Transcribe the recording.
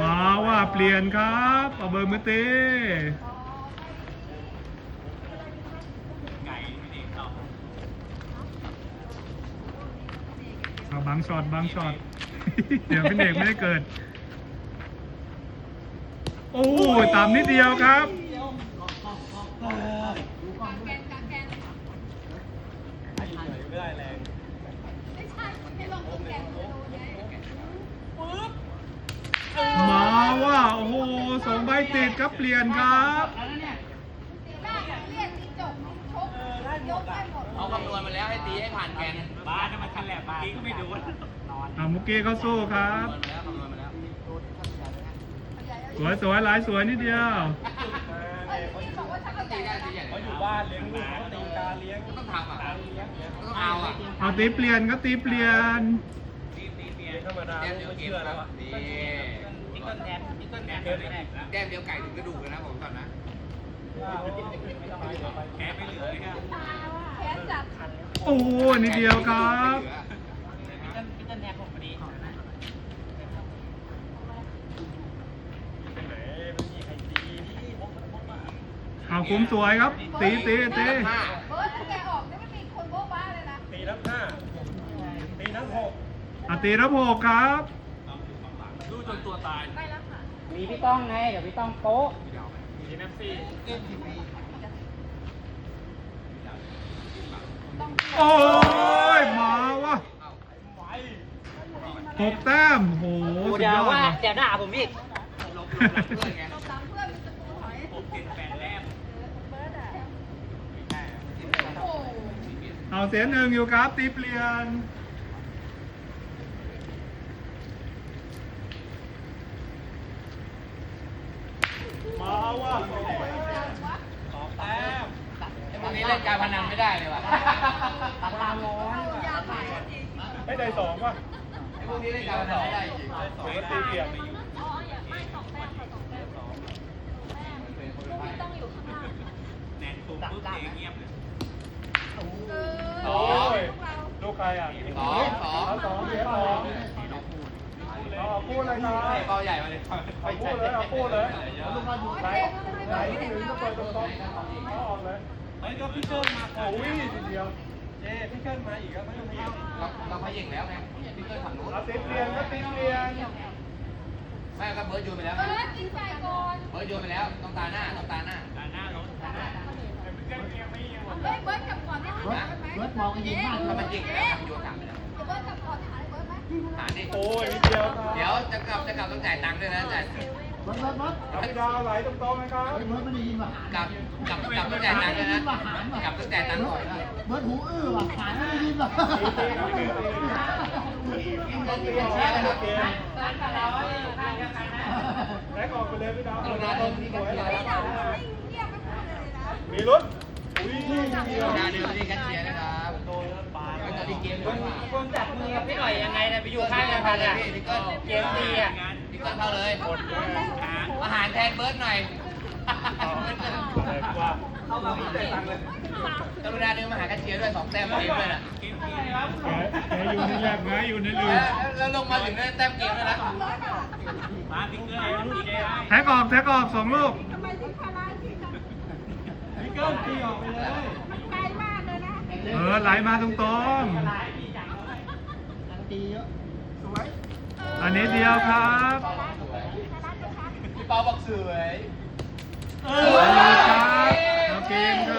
มาว่าเปลี่ยนครับเอาเบอร์มือตีบางช็อตบางช็อตเดี๋ยวเป็นเด็กไม่ได้เกิด โอ้ยตามนิดเดียวครับ มาว่า โอ้โหสองใบติด ครับเปลี่ยนครับเอาคำนวณมาแล้วให้ตีให้ผ่านแกนบ้านมันคันแหลบบ้านก็ไม่โดนนอนอ่ามุกกี้เขาสู้ครับคำนวณมาแล้วคำนวณมาแล้วสวยสวยลายสวยนิดเดียวตีได้ตีใหญ่เขาอยู่บ้านเลี้ยงลูกเขาตีกาเลี้ยงก็ต้องทำอะก็ต้องเอาอะเอาตีเปลี่ยนก็ตีเปลี่ยนตีตีเตียธรรมดาแต้มเดียวเกมแล้วนี่นี่ก็แนบนี่ก็แนบแนบแล้วแต้มเดียวไก่ถึงกระดูกเลยนะผมก่อนนะแพ้ไม่เหลือเลยครับโอ้โหนิดเดียวครับพี่ต้นแนบผมพอดีเอาคุ้มสวยครับ ตีตีตีห้าตีนับห้าตีนับหกเอาตีรับหกครับดู จนตัวตายมีพี่ต้องไง เดี๋ยวพี่ต้องโป๊ะตีนับสี่โอ้ยมาว่ะหกแต้มโอ้โหสุดเดี๋ยยวอดว่าว่ะเดี๋ยวด่าผมอีกลบลบหลังเพื่อนไงหกเจ็ดแปดแต้มเอาเสียหนึ่งอยู่ครับตีเปลี่ยน ว่ะสองแต้มไอ้พวกนี้เล่นการพนันไม่ได้เลยว่ะตารางร้อนไม่ได้สองว่ะไอ้พวกนี้เล่นการพนันไม่ได้จริงสองตีเกียร์ไปอยู่แนนตุ้มปุ๊บเสียงเงียบเลยสองลูกใครอะสองสอง สองเสียสองเอา พูดเลยครับไอ้เป้าใหญ่มาเลยเอาพูดเลยเอาพูดเลยลูกมาอยู่ไหนไหนที่หนึ่งก็เปิดตรงๆเอาออกเลยเฮ้ยก็พี่เกิ้ลมาโอ้ยทีเดียวเจ้พี่เกิ้ลมาอีกแล้วไม่ต้องเพียงเราเราพยิงแล้วไงพี่เกิดฝั่งนู้นเอาตีเปลี่ยนก็ตีเปลี่ยนไม่ก็เบิร์ดโยนไปแล้วไงเบิร์ดโยนไปแล้วต้องตาหน้าต้องตาหน้าตาหน้าล้นตาหน้าพี่เกิ้ลยังไม่ยิงหมดนะเบิร์ดมองกันยิงมากถ้ามันยิงแล้วทำโยนกลับไปแล้วหาดิโอ้ยนิดเดียวครับ เดี๋ยวจะกลับจะกลับต้องจ่ายตังค์ด้วยนะจ่ายเบิร์ดเบิร์ดเบิร์ดาวไหลตรงๆไหมครับเบิร์ดไม่ได้ยินว่ะกลับกลับกลับต้องจ่ายตังค์ด้วยนะกลับต้องจ่ายตังค์ก่อนเบิร์ดหูอื้อว่ะหานไม่ได้ยินว่ะต้องเรียนแช่นะครับแม็กออกไปเลยพี่ดาวกรุณาเดินที่กันเชียมีรถอุ้ยนิดกเดียวาเป็นตอนที่เกมด้วยว่าคนจับมือกับพี่หน่อยยังไงนะไปอยู่ข้างกันพันอะพี่เกิลเกมดีอะพี่เกิลเข้าเลยอาหารแทนเบิร์ดหน่อยเลยว่าเข้ามาหาเลยกรุณาเดินมาหากันเชียร์ด้วยสองแต้มเกมด้วยนะแกอยู่ในแลบนะอยู่ในลืแล้วมแล้วลงมาถึงได้แต้มเกมด้วยนะมาติ๊กเกอร์มันตีได้แท็กออกแท็กออกสองลูกพี่เกิ้ลตีออกไปเลย เออไหลมาตรงตีเยอะๆอันนี้เดียวครับพี่เปาบอกสวยสวยครับเอาเกมค